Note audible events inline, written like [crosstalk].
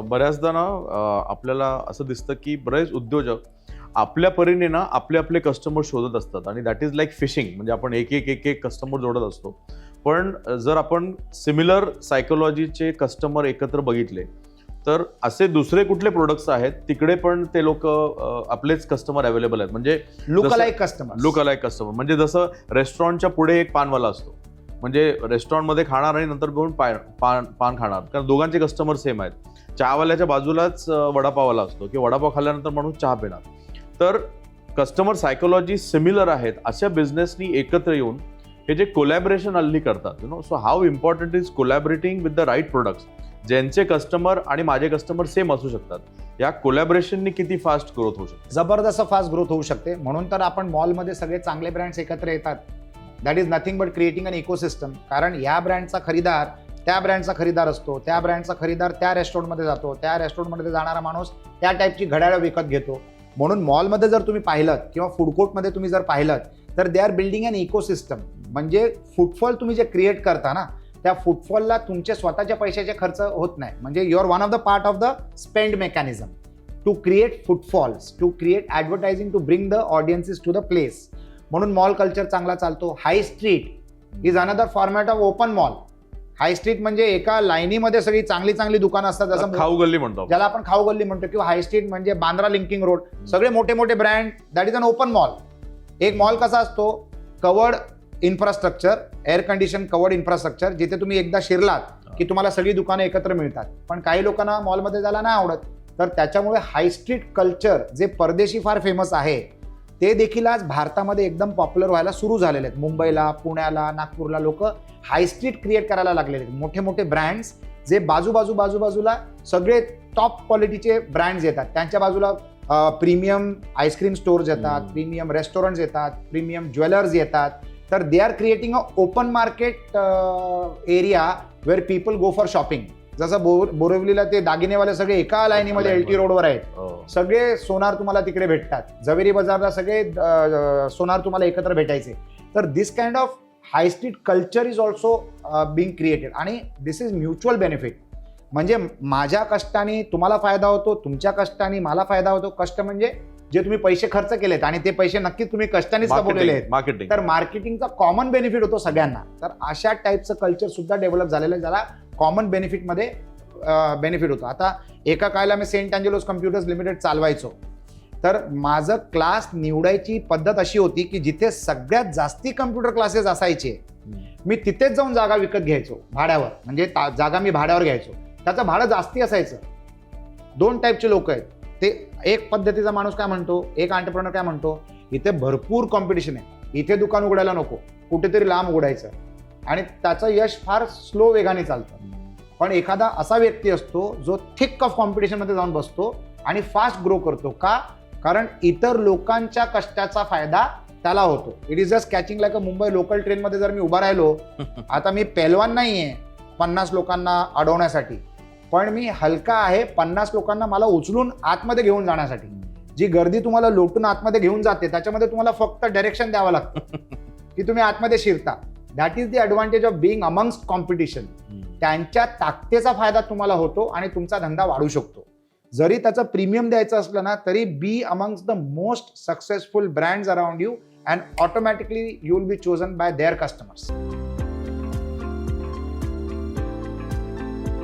बऱ्याचदा ना आपल्याला असं दिसतं की बरेच उद्योजक आपल्या परीने ना आपले आपले कस्टमर शोधत असतात. आणि दॅट इज लाईक फिशिंग म्हणजे आपण एक एक एक एक कस्टमर जोडत असतो. पण जर आपण सिमिलर सायकोलॉजीचे कस्टमर एकत्र बघितले तर असे दुसरे कुठले प्रोडक्ट्स आहेत तिकडे पण ते लोक आपलेच कस्टमर अवेलेबल आहेत. म्हणजे लुक जसं- alike customer look alike customer म्हणजे जसं रेस्टॉरंटच्या पुढे एक पानवाला असतो. म्हणजे रेस्टॉरंटमध्ये खाणार आणि नंतर घेऊन पाय पान पान खाणार. कारण दोघांचे कस्टमर सेम आहेत. चहावाल्याच्या बाजूलाच वडापाववाला असतो की वडापाव खाल्ल्यानंतर माणूस चहा पिणार. तर कस्टमर सायकोलॉजी सिमिलर आहेत. अशा बिझनेसनी एकत्र येऊन हे जे कोलॅबरेशन हल्ली करतात you know so how important is collaborating with the right products ज्यांचे कस्टमर आणि माझे कस्टमर सेम असू शकतात. या कोलॅबरेशननी किती फास्ट ग्रोथ होऊ शकते? जबरदस्त फास्ट ग्रोथ होऊ शकते. म्हणून तर आपण मॉलमध्ये सगळे चांगले ब्रँड्स एकत्र येतात. That is nothing but creating an ecosystem कारण या ब्रँडचा खरीदार त्या ब्रँडचा खरीदार असतो त्या ब्रँडचा खरीदार त्या रेस्टॉरंटमध्ये जातो त्या रेस्टॉरंटमध्ये जाणारा माणूस त्या टाईपची घड्याळं विकत घेतो. म्हणून मॉलमध्ये जर तुम्ही पाहिलं किंवा फूड कोर्टमध्ये तुम्ही जर पाहिलं तर they are building an ecosystem म्हणजे फुटफॉल तुम्ही जे क्रिएट करता ना त्या फुटफॉलला तुमचे स्वतःच्या पैशाचे खर्च होत नाही. म्हणजे your one of the part of the spend mechanism to create footfalls to create advertising to bring the audiences to the place म्हणून मॉल कल्चर चांगला चालतो. High street is another format of open mall. High street म्हणजे एका लाईनीमध्ये सगळी चांगली चांगली दुकानं असतात. जसं खाऊ गल्ली म्हणतो. ज्याला आपण खाऊ गल्ली म्हणतो किंवा हाय स्ट्रीट म्हणजे बांद्रा लिंकिंग रोड. सगळे मोठे मोठे brand that is an open mall एक मॉल कसा असतो? Covered infrastructure air condition covered infrastructure जिथे तुम्ही एकदा शिरलात की तुम्हाला सगळी दुकानं एकत्र मिळतात. पण काही लोकांना मॉलमध्ये जायला नाही आवडत. तर त्याच्यामुळे हाय स्ट्रीट कल्चर जे परदेशी फार फेमस आहे ते देखील आज भारतामध्ये एकदम पॉप्युलर व्हायला सुरू झालेले आहेत. मुंबईला पुण्याला नागपूरला लोक हाय स्ट्रीट क्रिएट करायला लागलेले आहेत. मोठे मोठे ब्रँड्स जे बाजू बाजू बाजू बाजूला सगळे टॉप क्वालिटीचे ब्रँड्स येतात. त्यांच्या बाजूला प्रीमियम आईस्क्रीम स्टोर्स येतात. प्रीमियम रेस्टॉरंट्स येतात प्रीमियम ज्वेलर्स येतात. तर they are creating a open market area where people go for shopping जसं बोर बोरिवलीला ते दागिनेवाले सगळे एका लाईनीमध्ये एल टी रोडवर आहेत. हो. सगळे सोनार तुम्हाला तिकडे भेटतात. जवेरी बाजारला सगळे सोनार तुम्हाला एकत्र भेटायचे. तर this kind of high street culture is also being created आणि दिस इज म्युच्युअल बेनिफिट म्हणजे माझ्या कष्टाने तुम्हाला फायदा होतो तुमच्या कष्टाने मला फायदा होतो. कष्ट म्हणजे जे तुम्ही पैसे खर्च केलेत आणि ते पैसे नक्कीच तुम्ही कष्टानेच कमवलेले आहेत मार्केटिंग तर मार्केटिंगचा कॉमन बेनिफिट होतो सगळ्यांना. तर अशा टाईपचं कल्चर सुद्धा डेव्हलप झालेलं आहे ज्याला कॉमन बेनिफिटमध्ये बेनिफिट होतो. आता एका काळाला मी सेंट अँजेलोस कम्प्युटर्स लिमिटेड चालवायचो. तर माझं क्लास निवडायची पद्धत अशी होती की जिथे सगळ्यात जास्ती कम्प्युटर क्लासेस असायचे मी तिथेच जाऊन जागा विकत घ्यायचो भाड्यावर. म्हणजे जागा मी भाड्यावर घ्यायचो. त्याचं भाडं जास्ती असायचं. दोन टाईपचे लोक आहेत. ते एक पद्धतीचा माणूस काय म्हणतो? एक आंटरप्रनर काय म्हणतो? इथे भरपूर कॉम्पिटिशन आहे. इथे दुकान उघडायला नको. कुठेतरी लांब उघडायचं. आणि त्याचं यश फार स्लो वेगाने चालतं. पण एखादा असा व्यक्ती असतो जो थिक ऑफ कॉम्पिटिशनमध्ये जाऊन बसतो आणि फास्ट ग्रो करतो. का? कारण इतर लोकांच्या कष्टाचा फायदा त्याला होतो. It is just catching like a Mumbai local ट्रेनमध्ये जर मी उभा राहिलो [laughs] आता मी पेलवान नाही आहे पन्नास लोकांना अडवण्यासाठी. पण मी हलका आहे पन्नास लोकांना मला उचलून आतमध्ये घेऊन जाण्यासाठी. जी गर्दी तुम्हाला लोटून आतमध्ये घेऊन जाते त्याच्यामध्ये तुम्हाला फक्त डायरेक्शन द्यावं लागतं. [laughs] की तुम्ही आतमध्ये शिरता. That is the advantage of being amongst competition त्यांच्या ताकदीचा फायदा तुम्हाला होतो आणि तुमचा धंदा वाढू शकतो. जरी त्याचं प्रीमियम द्यायचं असलं ना तरी be amongst the most successful brands around you and automatically you will be chosen by their customers